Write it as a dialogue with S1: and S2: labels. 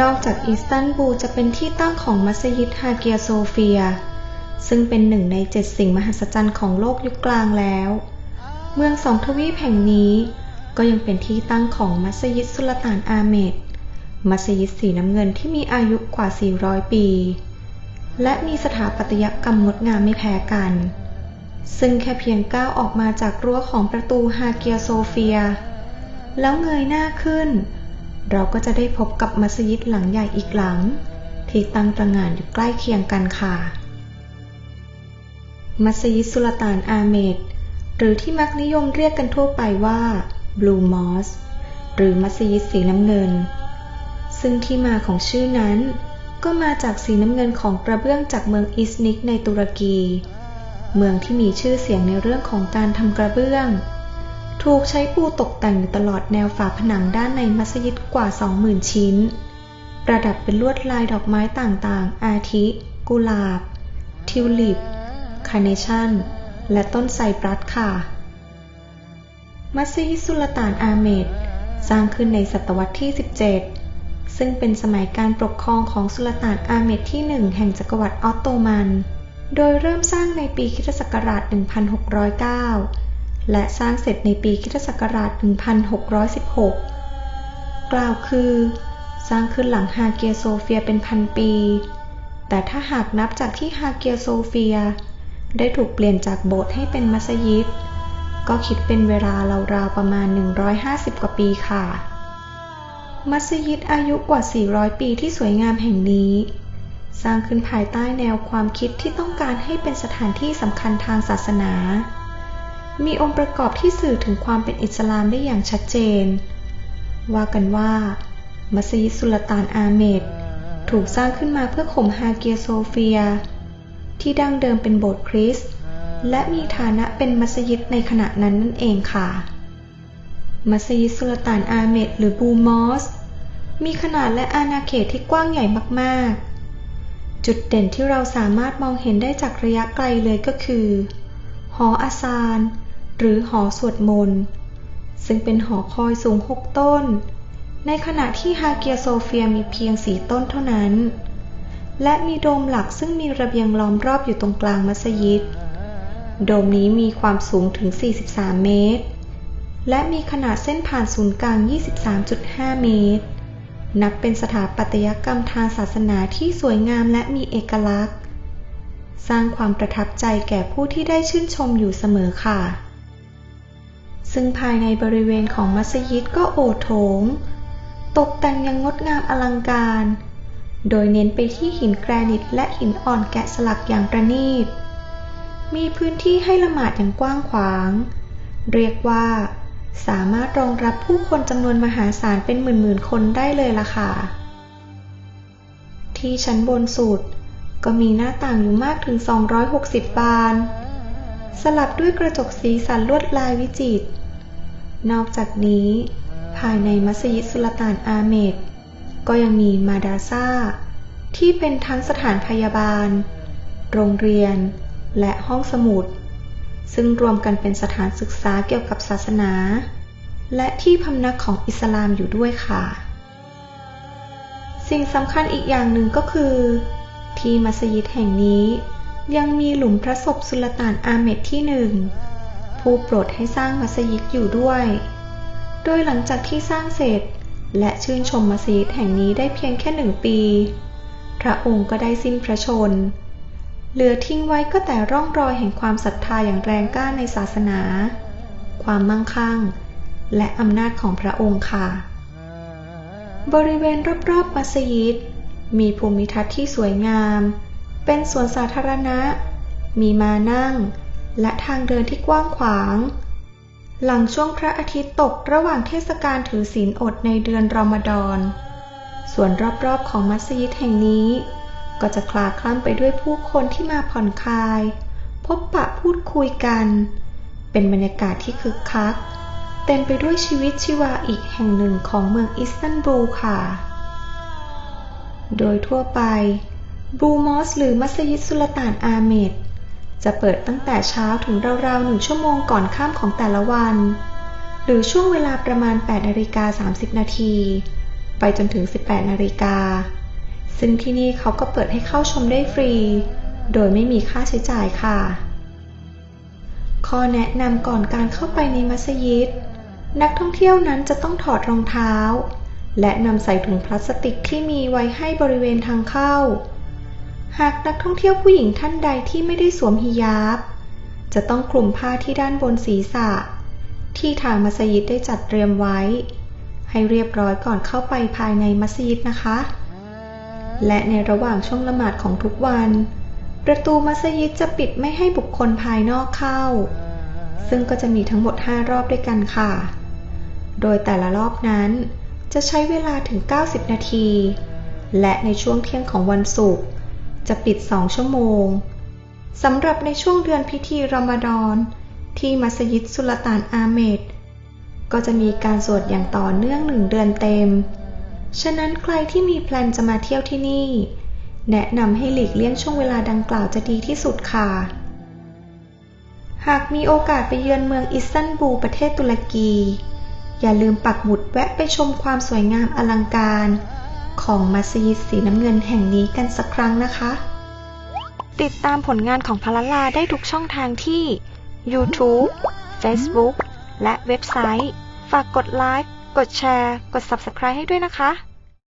S1: นอกจากอิสตันบูลจะเป็นที่ตั้งของมัสยิดฮาเกียโซเฟีย ซึ่งเป็นหนึ่งในเจ็ดสิ่งมหัศจรรย์ของโลกยุคกลางแล้ว เมืองสองทวีปแห่งนี้ ก็ยังเป็นที่ตั้งของมัสยิดสุลต่านอาเมดมัสยิดสีน้ำเงินที่มีอายุกว่า 400 ปี และมีสถาปัตยกรรมงดงามไม่แพ้กัน ซึ่งแค่เพียงก้าวออกมาจากรั้วของประตูฮาเกียโซเฟีย แล้วเงยหน้าขึ้น เราก็จะได้พบกับมัสยิดหลังใหญ่อีกหลัง ที่ตั้งตระหง่านอยู่ใกล้เคียงกันค่ะ มัสยิดสุลต่านอาเมดหรือที่มักนิยมเรียกกันทั่วไปว่าบลูมอสหรือมัสยิดสีน้ำเงิน ซึ่งที่มาของชื่อนั้น ก็มาจากสีน้ำเงินของกระเบื้องจากเมืองอิสนิกในตุรกี เมืองที่มีชื่อเสียงในเรื่องของการทำกระเบื้อง ถูกใช้ปูตกแต่งอยู่ตลอดแนวฝาผนังด้านในมัสยิดกว่า 20,000 ชิ้น ประดับเป็นลวดลายดอกไม้ต่างๆ อาทิ กุหลาบ ทิวลิป คาร์เนชั่น และต้นไซปรัสค่ะ มัสยิดสุลต่านอาเมดสร้างขึ้นในศตวรรษที่ 17 ซึ่งเป็นสมัยการปกครองของสุลต่านอาเมดที่หนึ่งแห่งจักรวรรดิออตโตมัน โดยเริ่มสร้างในปีคิศักราช1609 และสร้างเสร็จในปีคิศักราช 1616 กล่าวคือ สร้างขึ้นหลังฮาเกียโซเฟียเป็นพันปี แต่ถ้าหากนับจากที่ฮาเกียโซเฟีย ได้ถูกเปลี่ยนจากโบสถ์ให้เป็นมัสยิด ก็คิดเป็นเวลาราวๆประมาณ 150 กว่าปีค่ะ มัสยิดอายุกว่า 400 ปีที่สวยงามแห่งนี้สร้างขึ้นภายใต้แนวความคิดที่ต้องการให้เป็นสถานที่สำคัญทางศาสนา มีองค์ประกอบที่สื่อถึงความเป็นอิสลามได้อย่างชัดเจน ว่ากันว่า มัสยิดสุลต่านอาเมดถูกสร้างขึ้นมาเพื่อข่มฮาเกียโซเฟีย ที่ดั้งเดิมเป็นโบสถ์คริสต์และมีฐานะเป็นมัสยิดในขณะนั้นนั่นเองค่ะ มัสยิดสุลต่านอาเมดหรือบูมอส มีขนาดและอาณาเขตที่กว้างใหญ่มากๆ จุดเด่นที่เราสามารถมองเห็นได้จากระยะไกลเลยก็คือ หออาซาน หรือหอสวดมนต์ ซึ่งเป็นหอคอยสูงหกต้น ในขณะที่ฮาเกียโซเฟียมีเพียงสีต้นเท่านั้น และมีโดมหลักซึ่งมีระเบียงล้อมรอบอยู่ตรงกลางมัสยิด โดมนี้มีความสูงถึง 43 เมตร และมีขนาดเส้นผ่านศูนย์กลาง 23.5 เมตร นับเป็นสถาปัตยกรรมทางศาสนาที่สวยงามและมีเอกลักษณ์สร้างความประทับใจแก่ผู้ที่ได้ชื่นชมอยู่เสมอค่ะ ซึ่งภายในบริเวณของมัสยิดก็โอโถง ตกแต่งยังงดงามอลังการ โดยเน้นไปที่หินแกรนิตและหินอ่อนแกะสลักอย่างประณีต มีพื้นที่ให้ละหมาดอย่างกว้างขวาง เรียกว่าสามารถรองรับผู้คนจำนวนมหาศาลเป็นหมื่นๆคนได้เลยล่ะค่ะ ที่ชั้นบนสุดก็มีหน้าต่างอยู่มากถึง 260 บาน สลับด้วยกระจกสีสันลวดลายวิจิตร นอกจากนี้ ภายในมัสยิดสุลต่านอาเมดก็ยังมีมาดาซาที่เป็นทั้งสถานพยาบาล โรงเรียน และห้องสมุด ซึ่งรวมกันเป็นสถานศึกษาเกี่ยวกับศาสนา และที่พำนักของอิสลามอยู่ด้วยค่ะ สิ่งสำคัญอีกอย่างหนึ่งก็คือ ที่มัสยิดแห่งนี้ ยังมีหลุมพระศพสุลต่านอาเมดที่หนึ่งผู้โปรดให้สร้างมัสยิดอยู่ด้วย โดยหลังจากที่สร้างเสร็จ และชื่นชมมัสยิดแห่งนี้ได้เพียงแค่หนึ่งปี พระองค์ก็ได้สิ้นพระชน เหลือทิ้งไว้ก็แต่ร่องรอยแห่งความศรัทธาอย่างแรงกล้าในศาสนา ความมั่งคั่ง และอำนาจของพระองค์ค่ะ บริเวณรอบๆมัสยิดมีภูมิทัศน์ที่สวยงาม เป็นสวนสาธารณะ มีมานั่ง และทางเดินที่กว้างขวาง หลังช่วงพระอาทิตย์ตกระหว่างเทศกาลถือศีลอดในเดือนรอมฎอนส่วนรอบๆของมัสยิดแห่งนี้ ก็จะคลาคล่ำไปด้วยผู้คนที่มาผ่อนคลาย พบปะพูดคุยกัน เป็นบรรยากาศที่คึกคัก เต็มไปด้วยชีวิตชีวาอีกแห่งหนึ่งของเมืองอิสตันบูลค่ะ โดยทั่วไป บูมอสหรือมัสยิดสุลต่านอาเมดจะเปิดตั้งแต่เช้าถึงราวๆหนึ่งชั่วโมงก่อนข้ามของแต่ละวัน หรือช่วงเวลาประมาณ8นาฬิกา30 นาทีไปไปจนถึง 18นาฬิกา ซึ่งที่นี่เขาก็เปิดให้เข้าชมได้ฟรี โดยไม่มีค่าใช้จ่ายค่ะ ข้อแนะนำก่อนการเข้าไปในมัสยิด นักท่องเที่ยวนั้นจะต้องถอดรองเท้า และนำใส่ถุงพลาสติกที่มีไว้ให้บริเวณทางเข้า หากนักท่องเที่ยวผู้หญิงท่านใดที่ไม่ได้สวมฮิญาบ จะต้องคลุมผ้าที่ด้านบนศีรษะ ที่ทางมัสยิดได้จัดเตรียมไว้ ให้เรียบร้อยก่อนเข้าไปภายในมัสยิดนะคะ และในระหว่างช่วงละหมาดของทุกวัน ประตูมัสยิดจะปิดไม่ให้บุคคลภายนอกเข้า ซึ่งก็จะมีทั้งหมด 5 รอบด้วยกันค่ะ โดยแต่ละรอบนั้น จะใช้เวลาถึง 90 นาที และในช่วงเที่ยงของวันศุกร์ จะปิด2ชั่วโมงสำหรับในช่วงเดือนพิธีรอมฎอนที่มัสยิดสุลต่านอาเมดก็จะมีการสวดอย่างต่อเนื่องหนึ่งเดือนเต็ม ฉะนั้นใครที่มีแพลนจะมาเที่ยวที่นี่ แนะนำให้หลีกเลี่ยงช่วงเวลาดังกล่าวจะดีที่สุดค่ะ หากมีโอกาสไปเยือนเมืองอิสตันบูลประเทศตุรกี อย่าลืมปักหมุดแวะไปชมความสวยงามอลังการ ของมัสยิดสีน้ำเงินแห่งนี้กันสักครั้งนะคะ ติดตามผลงานของพลลาได้ทุกช่องทางที่ YouTube Facebook และเว็บไซต์ ฝากกดไลค์ กดแชร์ กด Subscribe ให้ด้วยนะคะ